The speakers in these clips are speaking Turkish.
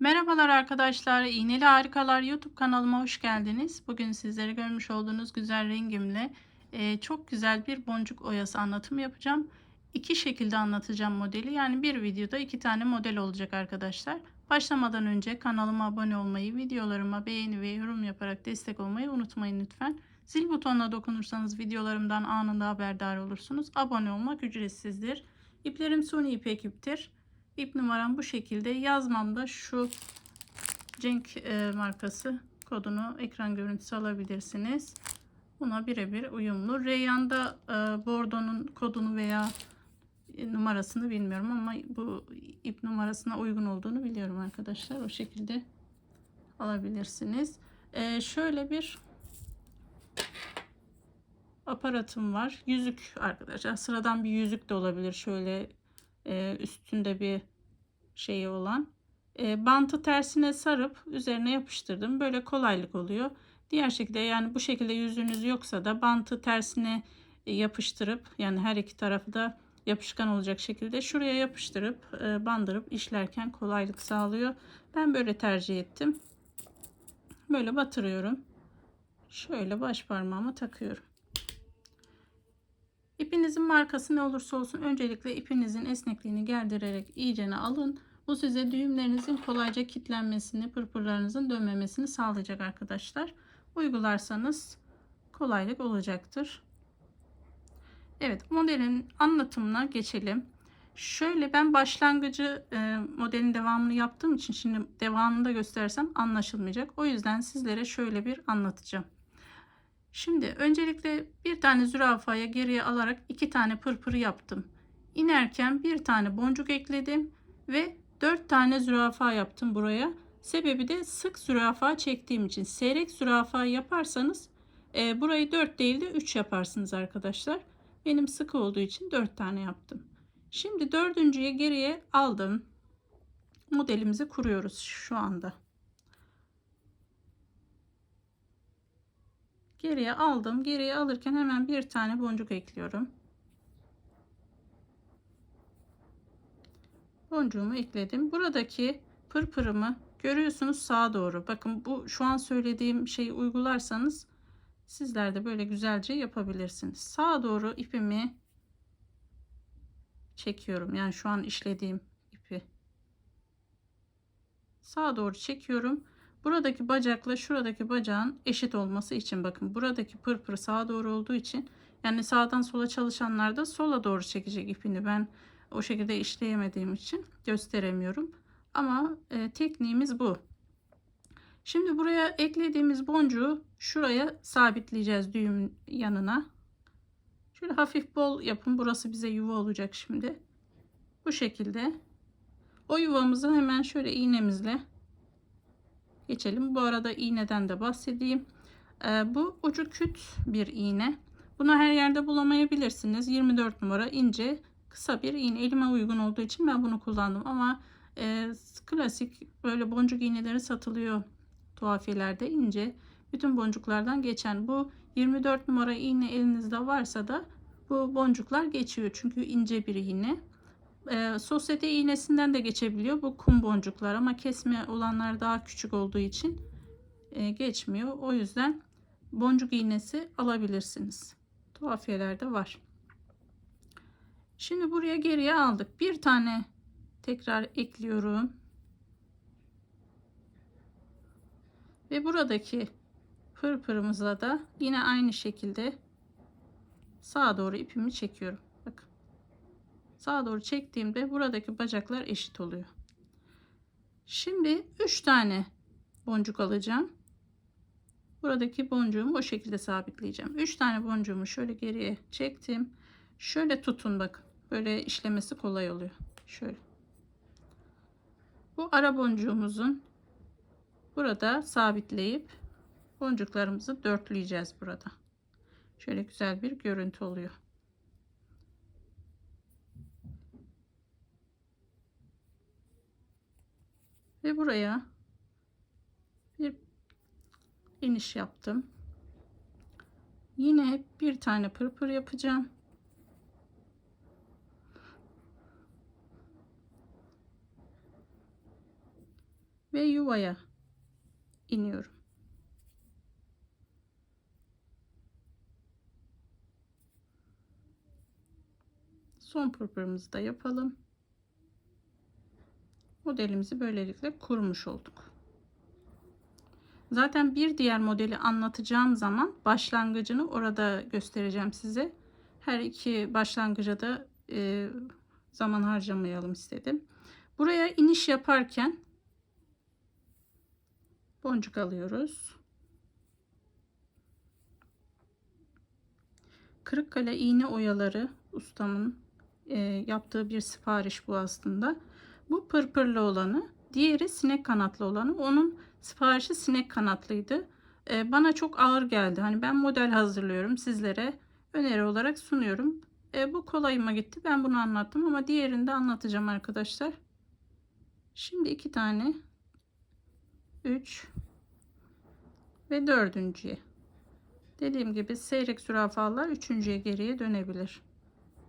Merhabalar arkadaşlar. İğneli Harikalar YouTube kanalıma hoş geldiniz. Bugün sizlere görmüş olduğunuz güzel rengimle e, çok güzel bir boncuk oyası anlatımı yapacağım. İki şekilde anlatacağım modeli. Yani bir videoda iki tane model olacak arkadaşlar. Başlamadan önce kanalıma abone olmayı, videolarıma beğeni ve yorum yaparak destek olmayı unutmayın lütfen. Zil butonuna dokunursanız videolarımdan anında haberdar olursunuz. Abone olmak ücretsizdir. İplerim suni ipek iptir. İp numaram bu şekilde. Yazmamda şu Cenk e, markası kodunu ekran görüntüsü alabilirsiniz. Buna birebir uyumlu. Reyyan'da e, bordonun kodunu veya numarasını bilmiyorum ama bu ip numarasına uygun olduğunu biliyorum arkadaşlar. O şekilde alabilirsiniz. E, şöyle bir aparatım var. Yüzük arkadaşlar. Sıradan bir yüzük de olabilir. Şöyle e, üstünde bir şeyi olan. E, bantı tersine sarıp üzerine yapıştırdım. Böyle kolaylık oluyor. Diğer şekilde yani bu şekilde yüzünüz yoksa da bantı tersine e, yapıştırıp yani her iki tarafı da yapışkan olacak şekilde şuraya yapıştırıp bandırıp işlerken kolaylık sağlıyor. Ben böyle tercih ettim. Böyle batırıyorum. Şöyle baş parmağıma takıyorum. İpinizin markası ne olursa olsun öncelikle ipinizin esnekliğini gerdirerek iyicene alın. Bu size düğümlerinizin kolayca kilitlenmesini, pırpırlarınızın dönmemesini sağlayacak arkadaşlar. Uygularsanız kolaylık olacaktır. Evet modelin anlatımına geçelim. Şöyle ben başlangıcı e, modelin devamını yaptığım için şimdi devamını da göstersem anlaşılmayacak. O yüzden sizlere şöyle bir anlatacağım. Şimdi öncelikle bir tane zürafaya geriye alarak iki tane pırpır yaptım. İnerken bir tane boncuk ekledim ve dört tane zürafa yaptım buraya. Sebebi de sık zürafa çektiğim için. Seyrek zürafa yaparsanız e, burayı 4 değil de 3 yaparsınız arkadaşlar. Benim sık olduğu için 4 tane yaptım. Şimdi dördüncüye geriye aldım. Modelimizi kuruyoruz şu anda. Geriye aldım. Geriye alırken hemen bir tane boncuk ekliyorum. Boncuğumu ekledim. Buradaki pırpırımı görüyorsunuz sağa doğru. Bakın bu şu an söylediğim şeyi uygularsanız sizler de böyle güzelce yapabilirsiniz. Sağa doğru ipimi çekiyorum. Yani şu an işlediğim ipi. Sağa doğru çekiyorum. Buradaki bacakla şuradaki bacağın eşit olması için bakın buradaki pırpır sağa doğru olduğu için yani sağdan sola çalışanlar da sola doğru çekecek ipini ben o şekilde işleyemediğim için gösteremiyorum. Ama e, tekniğimiz bu. Şimdi buraya eklediğimiz boncuğu şuraya sabitleyeceğiz düğüm yanına. Şöyle hafif bol yapın. Burası bize yuva olacak şimdi. Bu şekilde. O yuvamızı hemen şöyle iğnemizle geçelim. Bu arada iğneden de bahsedeyim. Ee, bu ucu küt bir iğne. Bunu her yerde bulamayabilirsiniz. 24 numara ince kısa bir iğne. Elime uygun olduğu için ben bunu kullandım. Ama e, klasik böyle boncuk iğneleri satılıyor tuhafiyelerde ince. Bütün boncuklardan geçen bu 24 numara iğne elinizde varsa da bu boncuklar geçiyor. Çünkü ince bir iğne. E, sosyete iğnesinden de geçebiliyor bu kum boncuklar ama kesme olanlar daha küçük olduğu için e, geçmiyor. O yüzden boncuk iğnesi alabilirsiniz. Tuhafiyelerde var. Şimdi buraya geriye aldık. Bir tane tekrar ekliyorum. Ve buradaki pırpırımızla da yine aynı şekilde sağa doğru ipimi çekiyorum. Sağa doğru çektiğimde buradaki bacaklar eşit oluyor. Şimdi 3 tane boncuk alacağım. Buradaki boncuğumu o şekilde sabitleyeceğim. 3 tane boncuğumu şöyle geriye çektim. Şöyle tutun bakın. Böyle işlemesi kolay oluyor. Şöyle. Bu ara boncuğumuzun burada sabitleyip boncuklarımızı dörtleyeceğiz burada. Şöyle güzel bir görüntü oluyor. Ve buraya bir iniş yaptım. Yine bir tane pırpır yapacağım. ve yuvaya iniyorum. Son pırpırımızı da yapalım. Modelimizi böylelikle kurmuş olduk. Zaten bir diğer modeli anlatacağım zaman başlangıcını orada göstereceğim size. Her iki başlangıca da e, zaman harcamayalım istedim. Buraya iniş yaparken boncuk alıyoruz. Kırıkkale iğne oyaları ustamın e, yaptığı bir sipariş bu aslında. Bu pırpırlı olanı, diğeri sinek kanatlı olanı. Onun siparişi sinek kanatlıydı. E, bana çok ağır geldi. Hani ben model hazırlıyorum sizlere öneri olarak sunuyorum. E, bu kolayıma gitti. Ben bunu anlattım ama diğerini de anlatacağım arkadaşlar. Şimdi iki tane 3 ve dördüncüye. Dediğim gibi seyrek zürafalar üçüncüye geriye dönebilir.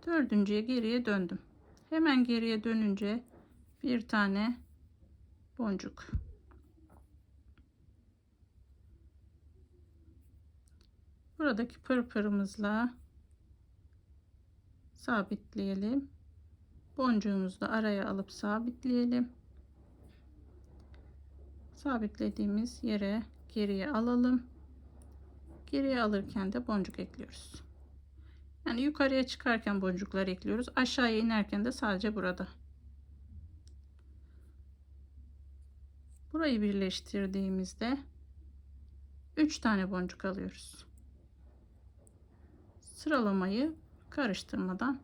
Dördüncüye geriye döndüm. Hemen geriye dönünce bir tane boncuk. Buradaki pırpırımızla sabitleyelim. Boncuğumuzu da araya alıp sabitleyelim. Sabitlediğimiz yere geriye alalım. Geriye alırken de boncuk ekliyoruz. Yani yukarıya çıkarken boncuklar ekliyoruz. Aşağıya inerken de sadece burada. Burayı birleştirdiğimizde 3 tane boncuk alıyoruz. Sıralamayı karıştırmadan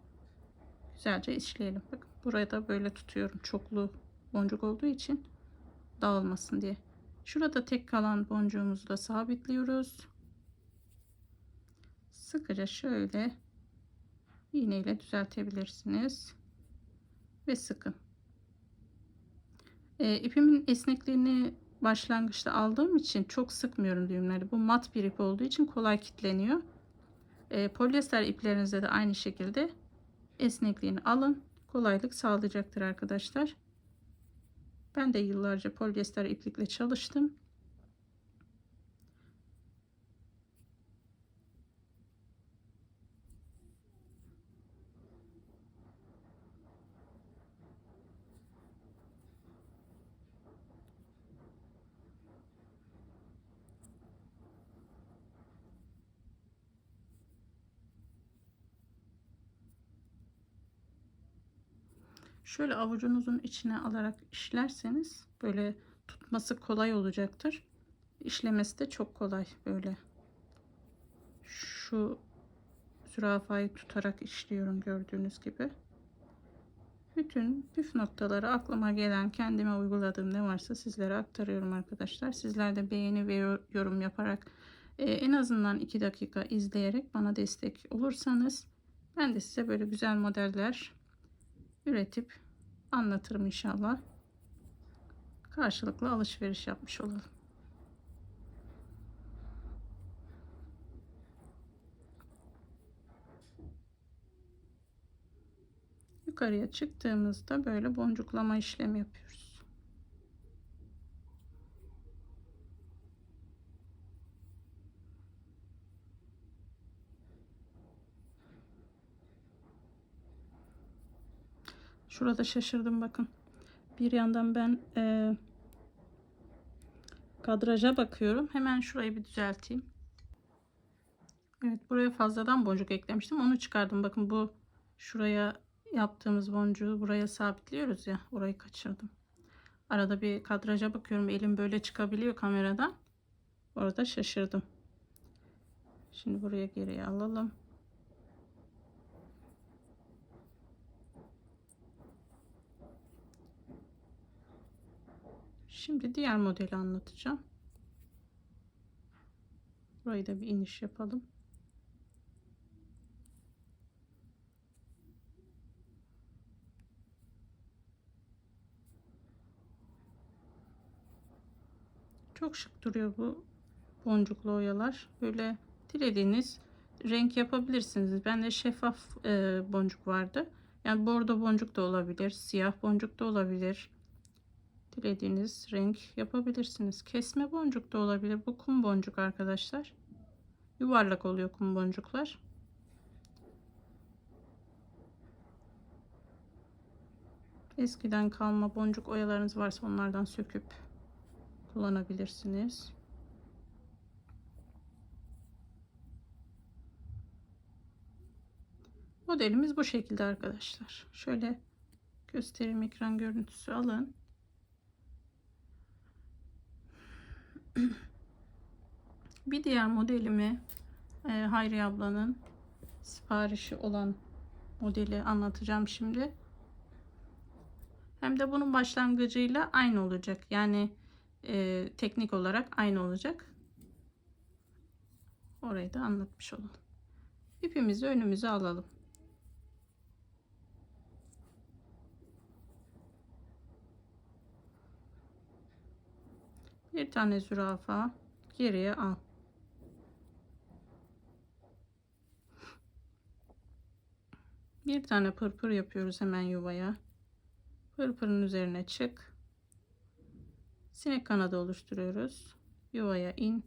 güzelce işleyelim. Bakın buraya da böyle tutuyorum. Çoklu boncuk olduğu için dağılmasın diye. Şurada tek kalan boncuğumuzu da sabitliyoruz. Sıkıca şöyle iğneyle düzeltebilirsiniz. Ve sıkın. E, ipimin esnekliğini başlangıçta aldığım için çok sıkmıyorum düğümleri. Bu mat bir ip olduğu için kolay kilitleniyor. E, polyester iplerinizde de aynı şekilde esnekliğini alın. Kolaylık sağlayacaktır arkadaşlar. Ben de yıllarca polyester iplikle çalıştım. Şöyle avucunuzun içine alarak işlerseniz böyle tutması kolay olacaktır. İşlemesi de çok kolay böyle. Şu zürafayı tutarak işliyorum gördüğünüz gibi. Bütün püf noktaları aklıma gelen kendime uyguladığım ne varsa sizlere aktarıyorum arkadaşlar. Sizler de beğeni ve yorum yaparak e, en azından 2 dakika izleyerek bana destek olursanız ben de size böyle güzel modeller üretip anlatırım inşallah. Karşılıklı alışveriş yapmış olalım. Yukarıya çıktığımızda böyle boncuklama işlemi yapıyoruz. Şurada şaşırdım bakın. Bir yandan ben e, kadraja bakıyorum. Hemen şurayı bir düzelteyim. Evet buraya fazladan boncuk eklemiştim. Onu çıkardım. Bakın bu şuraya yaptığımız boncuğu buraya sabitliyoruz ya. Orayı kaçırdım. Arada bir kadraja bakıyorum. Elim böyle çıkabiliyor kameradan. Orada şaşırdım. Şimdi buraya geriye alalım. Şimdi diğer modeli anlatacağım. Burayı da bir iniş yapalım. Çok şık duruyor bu boncuklu oyalar. Böyle dilediğiniz renk yapabilirsiniz. Bende şeffaf e, boncuk vardı. Yani bordo boncuk da olabilir, siyah boncuk da olabilir. Dilediğiniz renk yapabilirsiniz. Kesme boncuk da olabilir. Bu kum boncuk arkadaşlar. Yuvarlak oluyor kum boncuklar. Eskiden kalma boncuk oyalarınız varsa onlardan söküp kullanabilirsiniz. Modelimiz bu şekilde arkadaşlar. Şöyle göstereyim ekran görüntüsü alın. Bir diğer modelimi e, Hayri ablanın siparişi olan modeli anlatacağım şimdi. Hem de bunun başlangıcıyla aynı olacak. Yani e, teknik olarak aynı olacak. Orayı da anlatmış olalım. İpimizi önümüze alalım. Bir tane zürafa geriye al. Bir tane pırpır yapıyoruz hemen yuvaya. Pırpırın üzerine çık. Sinek kanadı oluşturuyoruz. Yuvaya in.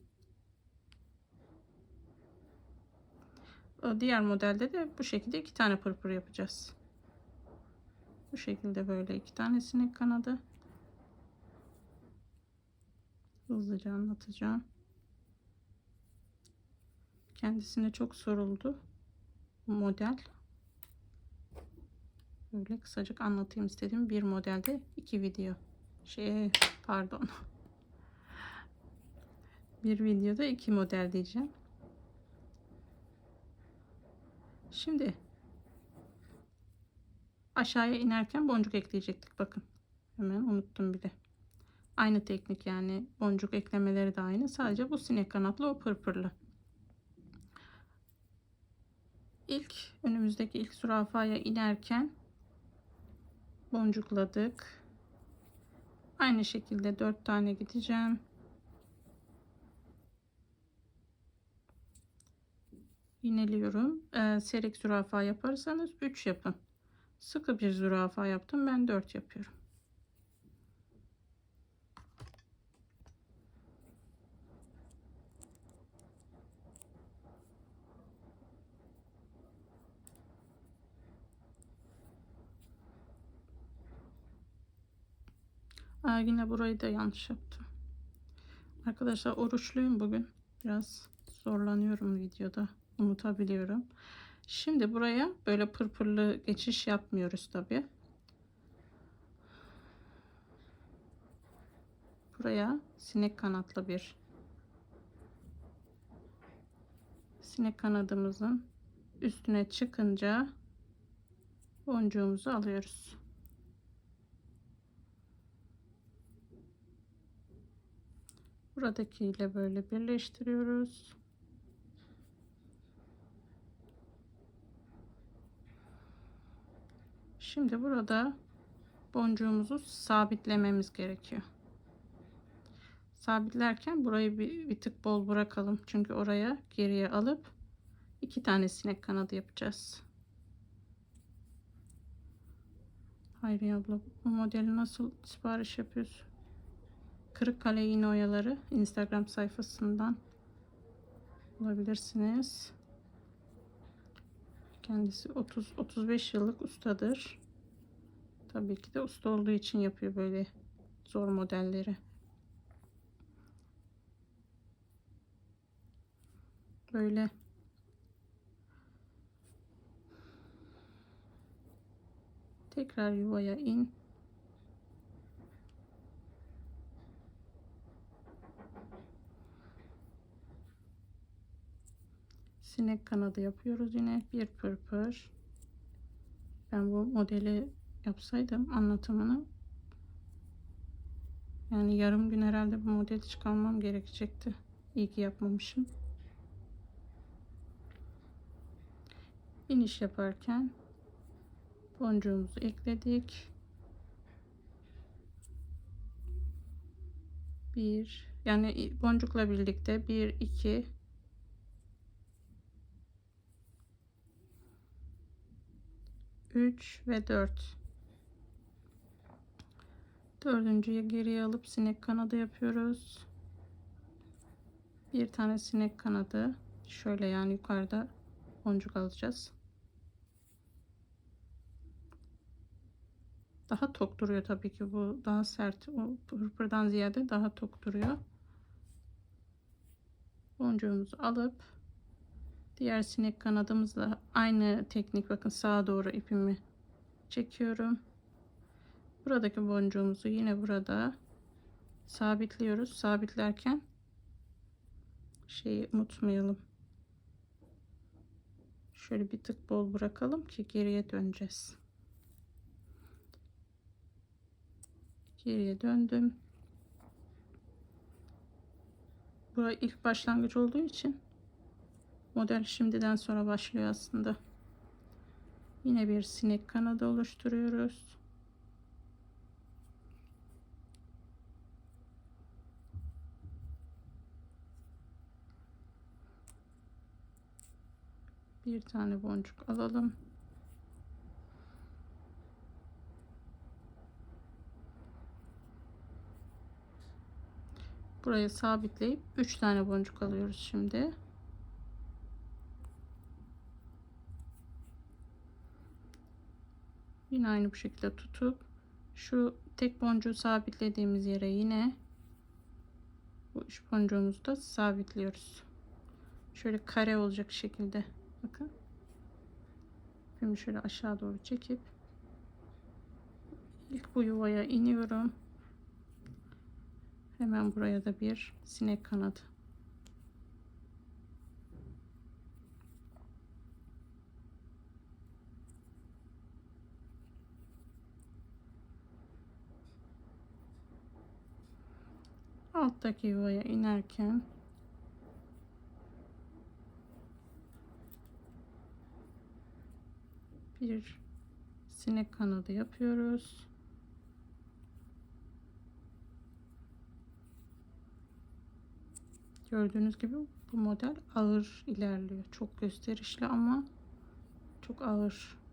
Diğer modelde de bu şekilde iki tane pırpır yapacağız. Bu şekilde böyle iki tane sinek kanadı. Hızlıca anlatacağım. Kendisine çok soruldu model. Böyle kısacık anlatayım istedim. Bir modelde iki video. Şey pardon. Bir videoda iki model diyeceğim. Şimdi aşağıya inerken boncuk ekleyecektik. Bakın. Hemen unuttum bile. Aynı teknik yani boncuk eklemeleri de aynı. Sadece bu sinek kanatlı o pırpırlı. İlk önümüzdeki ilk zürafaya inerken boncukladık. Aynı şekilde dört tane gideceğim. Yineliyorum. Ee, serik zürafa yaparsanız 3 yapın. Sıkı bir zürafa yaptım. Ben 4 yapıyorum. Aa, burayı da yanlış yaptım. Arkadaşlar oruçluyum bugün. Biraz zorlanıyorum videoda. Unutabiliyorum. Şimdi buraya böyle pırpırlı geçiş yapmıyoruz tabi. Buraya sinek kanatlı bir sinek kanadımızın üstüne çıkınca boncuğumuzu alıyoruz. Buradakiyle böyle birleştiriyoruz. Şimdi burada boncuğumuzu sabitlememiz gerekiyor. Sabitlerken burayı bir, bir tık bol bırakalım. Çünkü oraya geriye alıp iki tane sinek kanadı yapacağız. Hayri abla bu modeli nasıl sipariş yapıyorsun? Kırıkkale iğne oyaları Instagram sayfasından bulabilirsiniz. Kendisi 30 35 yıllık ustadır. Tabii ki de usta olduğu için yapıyor böyle zor modelleri. Böyle tekrar yuvaya in. Sinek kanadı yapıyoruz yine. Bir pırpır. Ben bu modeli yapsaydım anlatımını yani yarım gün herhalde bu modeli çıkarmam gerekecekti. İyi ki yapmamışım. İniş yaparken boncuğumuzu ekledik. Bir yani boncukla birlikte bir iki 3 ve 4 Dördüncüye geriye alıp sinek kanadı yapıyoruz. Bir tane sinek kanadı. Şöyle yani yukarıda boncuk alacağız. Daha tok duruyor tabii ki bu daha sert. O pırpırdan ziyade daha tok duruyor. Boncuğumuzu alıp diğer sinek kanadımızla aynı teknik bakın sağa doğru ipimi çekiyorum. Buradaki boncuğumuzu yine burada sabitliyoruz. Sabitlerken şeyi unutmayalım. Şöyle bir tık bol bırakalım ki geriye döneceğiz. Geriye döndüm. Bu ilk başlangıç olduğu için model şimdiden sonra başlıyor aslında. Yine bir sinek kanadı oluşturuyoruz. Bir tane boncuk alalım. Buraya sabitleyip 3 tane boncuk alıyoruz şimdi. Yine aynı bu şekilde tutup şu tek boncuğu sabitlediğimiz yere yine bu üç boncuğumuzu da sabitliyoruz. Şöyle kare olacak şekilde. Bakın. Şimdi şöyle aşağı doğru çekip ilk bu yuvaya iniyorum. Hemen buraya da bir sinek kanadı. Alttaki yuvaya inerken bir sinek kanadı yapıyoruz. Gördüğünüz gibi bu model ağır ilerliyor. Çok gösterişli ama çok ağır.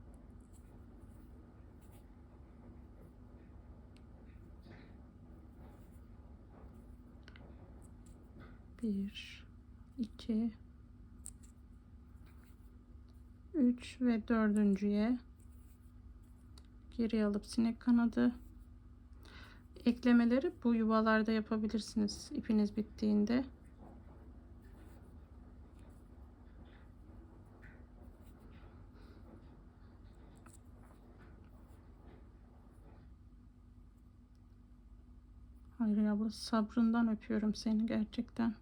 Bir, iki, üç ve dördüncüye geri alıp sinek kanadı eklemeleri bu yuvalarda yapabilirsiniz ipiniz bittiğinde. Hayır bu sabrından öpüyorum seni gerçekten.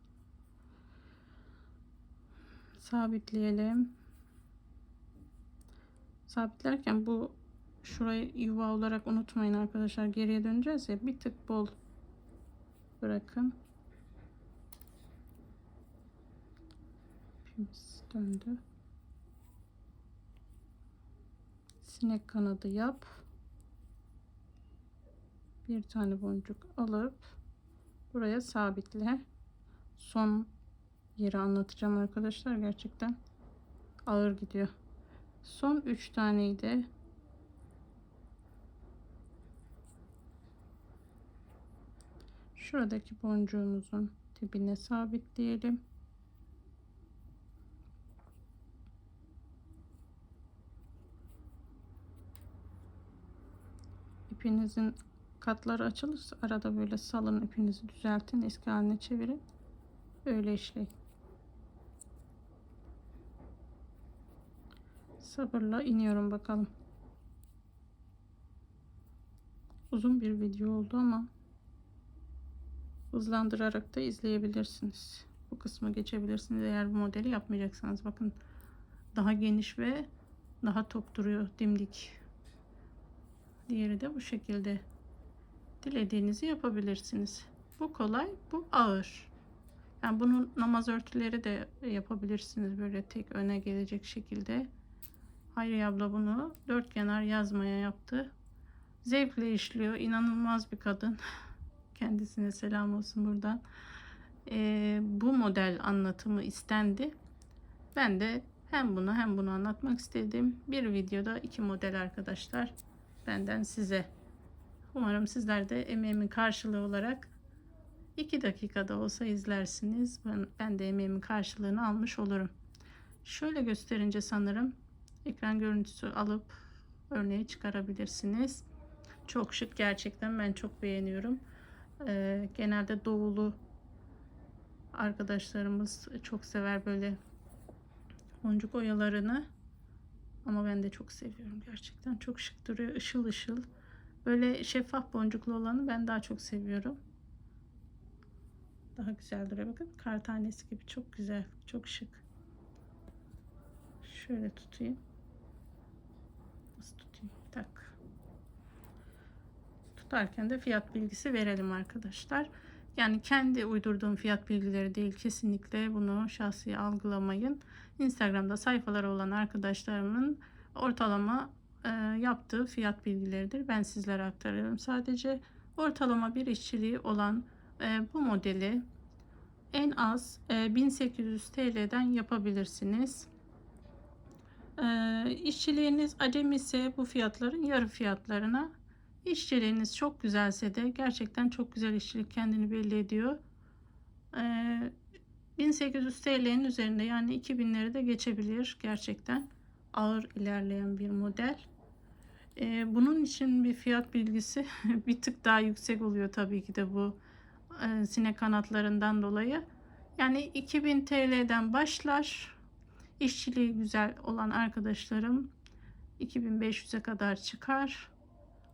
Sabitleyelim. Sabitlerken bu şurayı yuva olarak unutmayın arkadaşlar. Geriye döneceğiz ya bir tık bol bırakın. İpimiz döndü. Sinek kanadı yap bir tane boncuk alıp buraya sabitle son yeri anlatacağım arkadaşlar. Gerçekten ağır gidiyor. Son 3 taneyi de şuradaki boncuğumuzun dibine sabitleyelim. İpinizin katları açılırsa arada böyle salın ipinizi düzeltin eski haline çevirin. Öyle işleyin sabırla iniyorum bakalım uzun bir video oldu ama hızlandırarak da izleyebilirsiniz bu kısmı geçebilirsiniz eğer bu modeli yapmayacaksanız bakın daha geniş ve daha tok duruyor dimdik diğeri de bu şekilde dilediğinizi yapabilirsiniz. Bu kolay, bu ağır. Yani bunun namaz örtüleri de yapabilirsiniz böyle tek öne gelecek şekilde. Hayri abla bunu dört kenar yazmaya yaptı. Zevkle işliyor. İnanılmaz bir kadın. Kendisine selam olsun buradan. Ee, bu model anlatımı istendi. Ben de hem bunu hem bunu anlatmak istedim. Bir videoda iki model arkadaşlar. Benden size. Umarım sizler de emeğimin karşılığı olarak 2 dakikada olsa izlersiniz. Ben, ben de emeğimin karşılığını almış olurum. Şöyle gösterince sanırım ekran görüntüsü alıp örneği çıkarabilirsiniz. Çok şık gerçekten ben çok beğeniyorum. Ee, genelde doğulu arkadaşlarımız çok sever böyle boncuk oyalarını. Ama ben de çok seviyorum gerçekten. Çok şık duruyor. ışıl ışıl. Böyle şeffaf boncuklu olanı ben daha çok seviyorum. Daha güzel duruyor. Bakın kar tanesi gibi çok güzel. Çok şık. Şöyle tutayım. Tak. Tutarken de fiyat bilgisi verelim arkadaşlar. Yani kendi uydurduğum fiyat bilgileri değil kesinlikle bunu şahsi algılamayın. Instagram'da sayfaları olan arkadaşlarımın ortalama e, yaptığı fiyat bilgileridir. Ben sizlere aktarıyorum. Sadece ortalama bir işçiliği olan e, bu modeli en az e, 1800 TL'den yapabilirsiniz. E, işçiliğiniz acemi ise bu fiyatların yarı fiyatlarına İşçiliğiniz çok güzelse de gerçekten çok güzel işçilik kendini belli ediyor. Ee, 1800 TL'nin üzerinde yani 2000'leri de geçebilir gerçekten ağır ilerleyen bir model. Ee, bunun için bir fiyat bilgisi bir tık daha yüksek oluyor tabii ki de bu e, sinek kanatlarından dolayı. Yani 2000 TL'den başlar. İşçiliği güzel olan arkadaşlarım 2500'e kadar çıkar.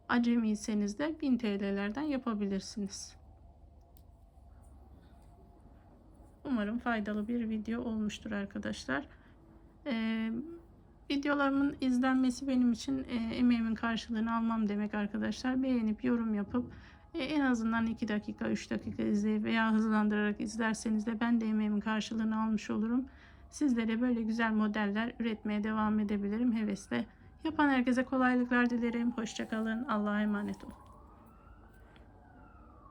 Acemiyseniz de 1000 TL'lerden yapabilirsiniz. Umarım faydalı bir video olmuştur arkadaşlar. Ee, videolarımın izlenmesi benim için e, emeğimin karşılığını almam demek arkadaşlar. Beğenip yorum yapıp e, en azından 2 dakika 3 dakika izleyip veya hızlandırarak izlerseniz de ben de emeğimin karşılığını almış olurum. Sizlere böyle güzel modeller üretmeye devam edebilirim hevesle. Yapan herkese kolaylıklar dilerim. Hoşçakalın. Allah'a emanet olun.